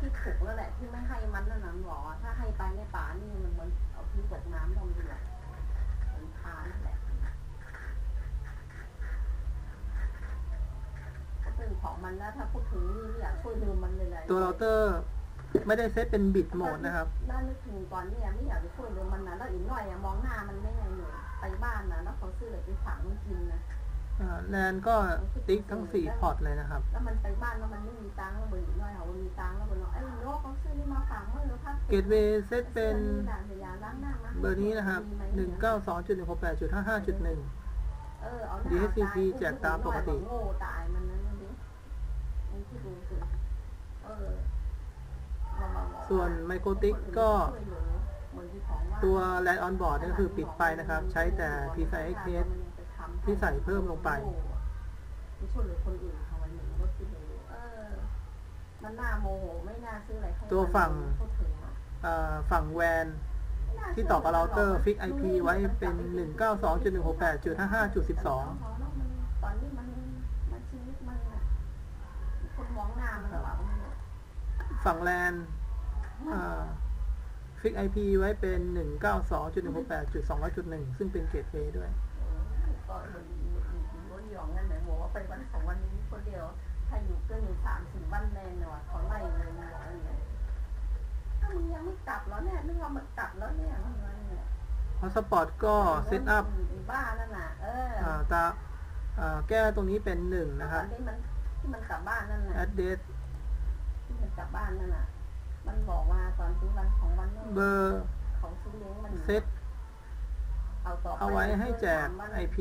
ที่ถูกแล้วแหละที่ไม่ให้มันนั่นน่ะหมอถ้าให้ไปในป่านี่มันเหมือนเอาที่ตกน้ำลงดีแหละเหมือนพานั่นแหละก็เป็นของมันแล้วถ้าพูดถึงนี่ไม่อยากช่วยลืมมันเลยแหละตัวเราเตอร์ไม่ได้เซตเป็นบิตโหมดนะครับน่านึกถึงก่อนเนี่ยไม่อยากจะช่วยลืมมันนะแล้วอีกหน่อยอะมองหน้ามันไม่ไงหนูไปบ้านนะแล้วเขาซื้อเลยไปฝังมันกินนะแลนก็ติ๊กทั้งสี่พอร์ตเลยนะครับ แล้วมันไปบ้านแล้วมันไม่มีตังค์แล้วมันอีกหน่อยเขามีตังค์แล้ว เกตเวย์เซตเป็นเบอร์นี้นะครับ 192.168.55.1เออเอาหน้า DHCP ตายแจกตามปกติโง่ตายมันนั้นดิมันที่ดูสิเออมามาบอกส่วนไมโครติกก็เหมือนที่ของาตัว Land on board นี่ก็คือปิดไปนะครับ ใช้แต่ PCI Express ที่ใส่เพิ่มลงไปช่วยเหลือคนอื่นเขาไว้หนึ่งก็คิดดูเออ มันน่าโมโหไม่น่าซื้ออะไรให้ตัวฝั่งมันพูดถึงอะเอ่อฝั่งแวน ไม่น่าที่ต่อกับเราเตอร์ชื่ฟิก IP ไว้เป็น 192.168.55.12 ตอนนี้มันมันชีวิตมันอะคนมองหน้ามันหวังมันอะฝั่งแลนฟิก IP ไว้เป็น 192.168.200.1ซึ่งเป็นเกตเวย์ด้วยเออก็เหมือนรถหยองนั่นแหละบอกว่าไปวันสองวันนี้คนเดียว ถ้าอยู่เกินอยู่สามสี่วันแน่นอนเขาไล่เลยนะบอกอย่างเงี้ยถ้ามึงยังไม่กลับแล้วเนี่ยนึกว่ามันกลับแล้วเนี่ยมันอะไรเนี่ยฮอสปอตก็เซตอัพอยู่บ้านนั่นน่ะเอออ่าตาอ่าแก้ตรงนี้เป็น1นะครับตอนที่มันที่มันกลับบ้านนั่นน่ะ address ที่มันกลับบ้านนั่นน่ะมันบอกว่าตอนที่วันของวันนั้นเบอร์ของซื้อเลี้ยงมันเซตเอาต่อปเอาไว้ให้แจกสามวัน IP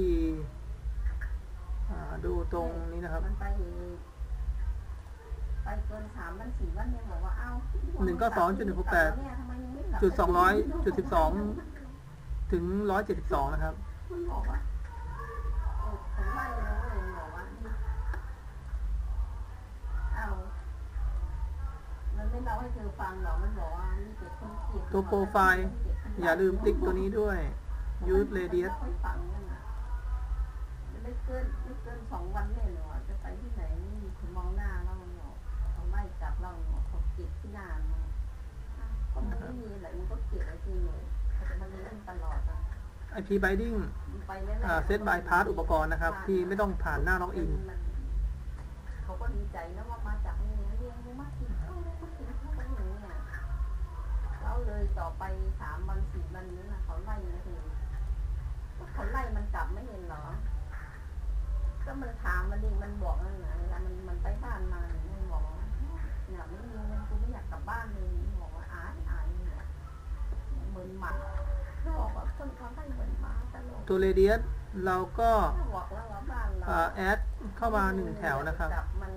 อ่าดูตรงนี้นะครับมันไป ไปเกินสามวันสี่วันเนี่ยบอกว่าเอ้าหนึ่งเก้าสองจุดหนึ่งหกแปดเนี่ยทำไมยังไม่กลับจุดสองร้อยจุดสิบสองถึงร้อยเจ็ดสิบสองนะครับมันบอกว่าเออผมไล่แล้วเลยบอกว่านี่เอามันไม่เล่าให้เธอฟังหรอกมันบอกว่านี่เด็กคนเกลียดตัวโปรไฟล์อย่าลืมติ๊กตัวนี้ด้วย use radius ไม่ฟังนั่นน่ะไม่เกินไม่เกินสองวันเนี่ยหนูจะไปที่ไหน มันไม่มีอะไรมันก็เกลียดอะไรจริงเลยแต่มันเล่นตลอดอะ IP binding มันไปเรื่อยๆอ่า set by pass อุปกรณ์นะครับ ที่ไม่ต้องผ่านหน้าล็อกอิน มันเขาก็ดีใจนะว่ามาจากนี่เรียนรู้มากินข้าวมากินข้าวกันอย่างเนี้ยแล้วเลยต่อไปสามวันสี่วันนี้นะเขาไล่นะทีเขาไล่มันกลับไม่เห็นเหรอ ก็มันถามมันดิมันบอกนั่นนะเวลามันมันไปบ้านมาเนี่ยมันบอกว่าเนี่ยไม่มีเงินกูไม่อยากกลับบ้านเลยบอก หมือนหมาเขาบอกว่าคนเขาไล่เหมือนหมาตลกตัว radius เราก็บอกแล้วว่าบ้านเราอ่า add เข้ามา1แถวนะครับจัมัน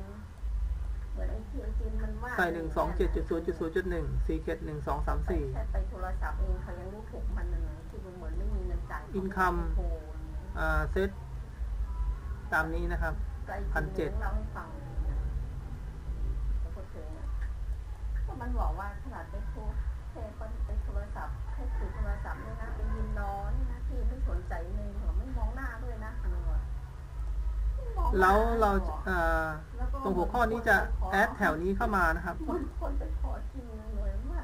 เหมือนไอ้ที่ไอ้จีนมันว่าใส่1 2 7 0 0 0 1 secret 1 2 3ไปแค่ไปโทรศัพท์เองเขายังรู้ถูกมันนะที่มันเหมือนไม่มีเงินจ่าย Income โอ้โห4อ่าเซตตามนี้นะครับก็ไอ้จีนเล่าให้ฟังแล้วก็เจอเนี่ยก็มันบอกว่าขนาดไปโทรแค่ไปโทรศัพท์ แค่ถือโทรศัพท์เนี่ยนะไปยืนรอนี่นะที่ไม่สนใจเลยเหรอไม่มองหน้าด้วยนะหนูอะไม่มองหน้แล้วเราหออ่าแล้วก็ตรงหัวข้อนี้จะแอดแถวนี้เข้ามานะครับคนคนไปขอจริงเลยว่า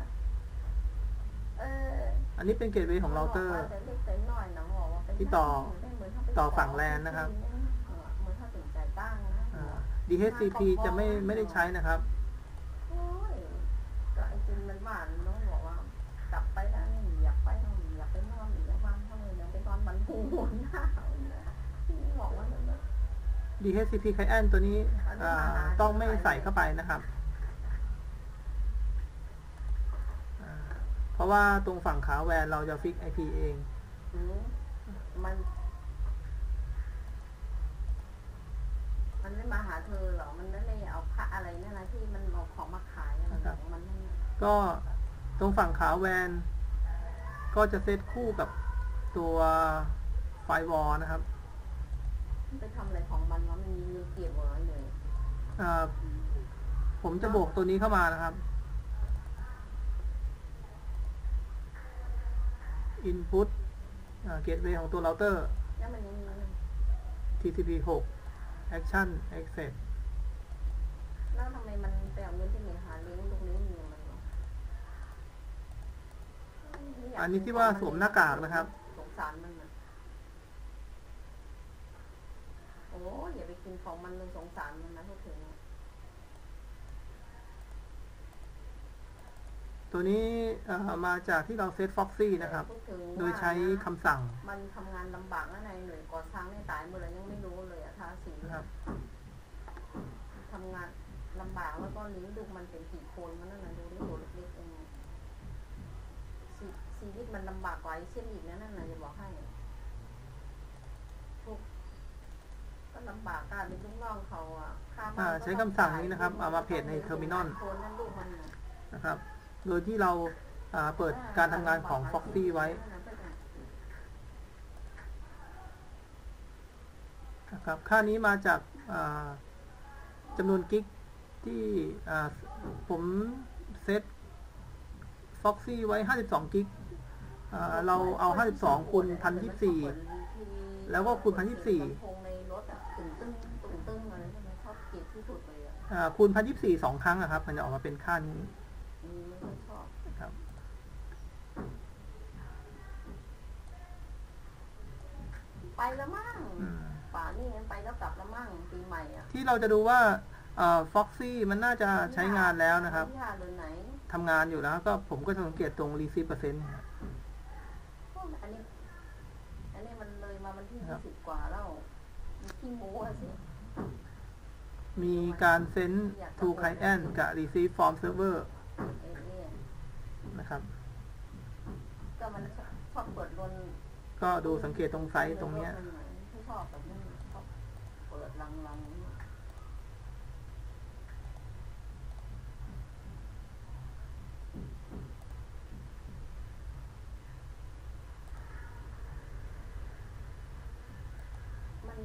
เอออันนี้เป็นเกตเวย์ของเราเตอร์แต่เล็กแต่น้อยนะบอกว่าไปที่ต่อได้เหมืนถ้าไปต่อฝั่งแลนนะครับเหมือนถ้าสนใจตั้งนะอ่า DHCP จะไม่ไม่ได้ใช้นะครับโอ้ยก็ไอ้จริงมันหวาน ยังไปนอนบันทูหนหน้าที่บอกว่าอย่างนั้น DHCP client ตัวนี้อ่าต้องไม่ใส่เข้าไปนะครับอ่าเพราะว่าตรงฝั่งขาแวนเราจะฟิก IP เองอืมมัน มันไม่มาหาเธอหรอ มันไม่ได้เอาพระอะไรนั่นนะที่มันเอาของมาขายอะไรของมันนั่นน่ะก็ตรงฝั่งขาแวน ก็จะเซตคู่กับตัว ไฟวอลนะครับมันจะทำอะไรของมันวะมันมีมืเกี่ยวน้อลเลยผมจะบวกตัวนี้เข้ามานะครับ input เกตเวย์ของตัวเราเตอร์ TCP 6 action access แล้วทำไมมันไปเอาเงินที่ไหนหาเลี้ยงตรงนี้มีมันอันนี้ที่ว่าสวมหน้ากากนะครับ สงสารมันน อ้ยอย่าไปกินของมันเลยสงสารมันนะพูดถึงอะตัวนี้เอ่อมาจากที่เราเซตฟ็อกซี่นะครับพูดถึงโดยใช้ว่านะคำสั่ง มันทำงานลำบากนะในหน่วยก่อสร้างในตายหมดเลยยังไม่รู้เลยอะทาสีนะครับทำงานลำบากแล้วก็เลี้ยงดูมันเป็นกี่คนมันนั่นน่ะดูนี่ตัวเล็กๆเองชีชีวิตมันลำบากกว่าไอ้เช่นอีกนะนั่นน่ะจะบอกให้ทุกก็ ลำบากการเป็นลูกน้องเขาอะค่าบ้าอ่านก็ใช้คำสั่งนี้นะครับเอามาเพจใน Terminal คนนั่นลูกมันน่ะนะครับ โดยที่เราอ่าเปิดการทำงานของ Foxy ไว้นะครับค่านี้มาจากอ่าจำนวนกิกที่อ่าผมเซต Foxy ไว้ 52 กิกอ่าเราเอา 52คูณ1024 แล้วก็คูณ1024 ตึงตึ้งตึงตึ้งอะไรใช่ไหมชอบเกลียดที่สุดเลยอะอ่าคูณ1024สองครั้งอะครับ มันจะออกมาเป็นค่านี้อืมไม่ค่อยชอบนะครับ ไปแล้วมั่งอืม ป่านี่งั้นไปแล้วกลับแล้วมั่งปีใหม่อะที่เราจะดูว่าฟ็อกซี่อ Foxy มันน่าจะใช้งานแล้วนะครับยาเดือนไหนทำงานอยู่แล้วก็ผมก็จะสังเกตตรง receive percent ครับโอ้ยอันนี้ อันนี้มันเลยมาวันที่ครัยี่บสิบกว่าแล้วมี ขี้โม้สิ มีการเซ็น to client กับรีซีฟฟอร์มเซิร์ฟเวอร์นะครับ ก็มันชอบเปิดลนก็ดูสังเกตตรงไซต์ตรงเนี้ยชอบแบบนี้ชอบเปิดลังๆ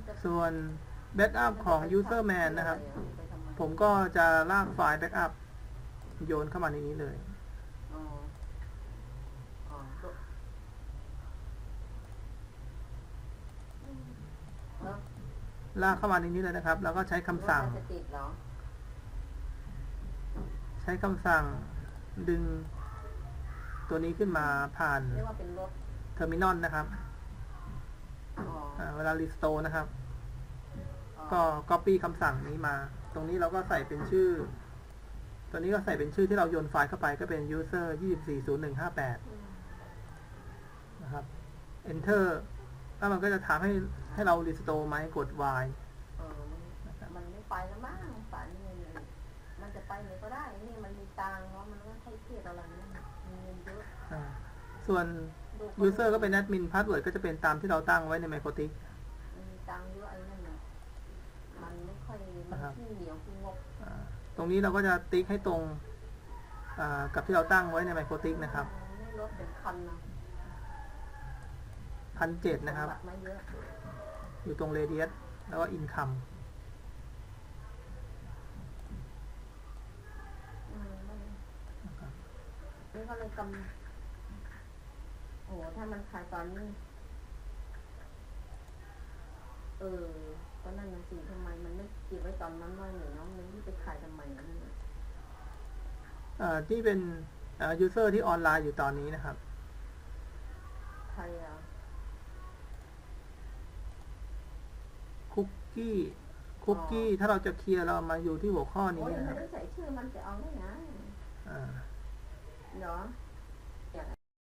งๆมันจะส่วน backup ของ user man นะครับ ผมก็จะลากไฟล์ backup โยนเข้ามาในนี้เลยอ๋ออ๋อก็แล้วลากเข้ามาในนี้เลยนะครับ แล้วก็ใช้คำสั่งจะติดเหรอใช้คำสั่งดึงตัวนี้ขึ้นมาผ่านเรียกว่าเป็นรถ terminal นะครับ อ๋ออ่าเวลา restore นะครับอ๋อก็ copy คำสั่งนี้มา ตรงนี้เราก็ใส่เป็นชื่อ ตัวนี้ก็ใส่เป็นชื่อที่เราโยนไฟล์เข้าไปก็เป็น user 240158อืมนะครับ enter แล้วมันก็จะถามให้ให้เรา restore ไหมกด y เออมันมันไม่ไปแล้วมั้งป่านนี้เลยมันจะไปไหนก็ได้ นี่มันมีตังค์เนาะมันก็ใช้เครียดอะไรเนี่ยมีเงินเยอะอ่าส่วน ดูคน user ก็เป็น admin password ก็จะเป็นตามที่เราตั้งไว้ใน Microtik มันมีตังค์เยอะไอ้นั่นน่ะมันไม่ค่อยมันนะครับขี้เหนียวขี้งกอ่าตรงนี้เราก็จะติ๊กให้ตรงอ่ากับที่เราตั้งไว้ใน Microtik นะครับนี่รถเป็นคันนะพันเจ็ดนะครับบัตรมาเยอะอยู่ตรง radius แล้วก็ income อืมมันนะครับนี่ก็เลยกำโอ้ ถ้ามันขายตอนนี้ เออ ก็นั่นน่ะสิทำไมมันไม่เก็บไว้ตอนนั้นว่าหนูเนาะมันรีบไปขายทำไมนั่นน่ะเอ่อที่เป็นเอ่อ user ที่ออนไลน์อยู่ตอนนี้นะครับ ใครอะคุกกี้คุกกี้ ถ้าเราจะเคลียร์เรามาอยู่ที่หัวข้อโอ้นี้ยนะคไม่รับได้ใส่ชื่อมันจะเอาได้ไงอ่าเหรอ